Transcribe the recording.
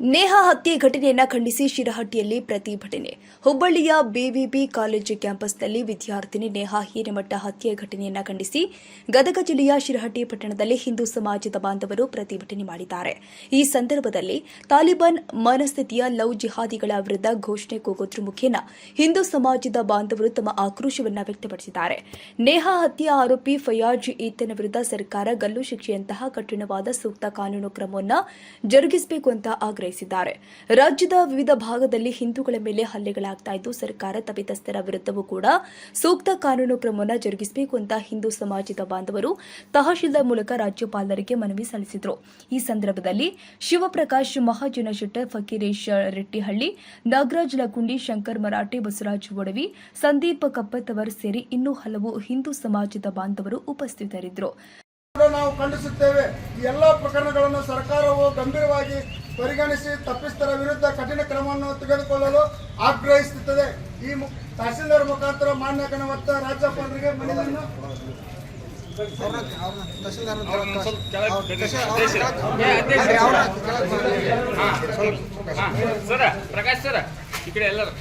ನೇಹಾ ಹತ್ಯೆ ಘಟನೆಯನ್ನ ಖಂಡಿಸಿ ಶಿರಹಟ್ಟಿಯಲ್ಲಿ ಪ್ರತಿಭಟನೆ. ಹುಬ್ಬಳ್ಳಿಯ ಬಿವಿಬಿ ಕಾಲೇಜು ಕ್ಯಾಂಪಸ್ನಲ್ಲಿ ವಿದ್ಯಾರ್ಥಿನಿ ನೇಹಾ ಹಿರೇಮಠ ಹತ್ಯೆ ಘಟನೆಯನ್ನ ಖಂಡಿಸಿ ಗದಗ ಜಿಲ್ಲೆಯ ಶಿರಹಟ್ಟಿ ಪಟ್ಟಣದಲ್ಲಿ ಹಿಂದೂ ಸಮಾಜದ ಬಾಂಧವರು ಪ್ರತಿಭಟನೆ ಮಾಡಿದ್ದಾರೆ. ಈ ಸಂದರ್ಭದಲ್ಲಿ ತಾಲಿಬಾನ್ ಮನಸ್ಥಿತಿಯ ಲವ್ ಜಿಹಾದಿಗಳ ವಿರುದ್ಧ ಘೋಷಣೆ ಕೂಗೋದ್ರ ಮುಖೇನ ಹಿಂದೂ ಸಮಾಜದ ಬಾಂಧವರು ತಮ್ಮ ಆಕ್ರೋಶವನ್ನ ವ್ಯಕ್ತಪಡಿಸಿದ್ದಾರೆ. ನೇಹಾ ಹತ್ಯೆ ಆರೋಪಿ ಫಯಾಜ್ ಈತನ ವಿರುದ್ಧ ಸರ್ಕಾರ ಗಲ್ಲು ಶಿಕ್ಷೆಯಂತಹ ಕಠಿಣವಾದ ಸೂಕ್ತ ಕಾನೂನು ಕ್ರಮವನ್ನು ಜರುಗಿಸಬೇಕು ಅಂತ ಆಗ್ರಹಿಸಿದ್ದಾರೆ. ರಾಜ್ಯದ ವಿವಿಧ ಭಾಗದಲ್ಲಿ ಹಿಂದೂಗಳ ಮೇಲೆ ಹಲ್ಲೆಗಳಾಗ್ತಾ ಇದ್ದು, ಸರ್ಕಾರ ತಪಿತಸ್ಥರ ವಿರುದ್ಧವೂ ಕೂಡ ಸೂಕ್ತ ಕಾನೂನು ಕ್ರಮವನ್ನು ಜರುಗಿಸಬೇಕು ಅಂತ ಹಿಂದೂ ಸಮಾಜದ ಬಾಂಧವರು ತಹಶೀಲ್ದಾರ್ ಮೂಲಕ ರಾಜ್ಯಪಾಲರಿಗೆ ಮನವಿ ಸಲ್ಲಿಸಿದರು. ಈ ಸಂದರ್ಭದಲ್ಲಿ ಶಿವಪ್ರಕಾಶ್ ಮಹಾಜನ ಶೆಟ್ಟರ್ ಫಕೀರೇಶ್ ರೆಟ್ಟಿಹಳ್ಳಿ, ನಾಗರಾಜ್ ಲಕುಂಡಿ, ಶಂಕರ್ ಮರಾಠೆ, ಬಸವರಾಜ್ ಒಡವಿ, ಸಂದೀಪ್ ಕಪ್ಪತ್ತವರ್ ಸೇರಿ ಇನ್ನೂ ಹಲವು ಹಿಂದೂ ಸಮಾಜದ ಬಾಂಧವರು ಉಪಸ್ಥಿತರಿದ್ದರು. ನಾವು ಖಂಡಿಸುತ್ತೇವೆ ಎಲ್ಲ ಪ್ರಕರಣಗಳನ್ನು ಸರ್ಕಾರವು ಗಂಭೀರವಾಗಿ ಪರಿಗಣಿಸಿ ತಪ್ಪಿಸ್ತರ ವಿರುದ್ಧ ಕಠಿಣ ಕ್ರಮವನ್ನು ತೆಗೆದುಕೊಳ್ಳಲು ಆಗ್ರಹಿಸುತ್ತದೆ ಈ ತಹಸೀಲ್ದಾರ್ ಮುಖಾಂತರ ಮಾನ್ಯ ಗಣವತ್ತ ರಾಜ್ಯಪಾಲರಿಗೆ ಮನವಿಯನ್ನು ಸರ ಪ್ರಕಾಶ್ ಸರ ಈ ಕಡೆ ಎಲ್ಲರೂ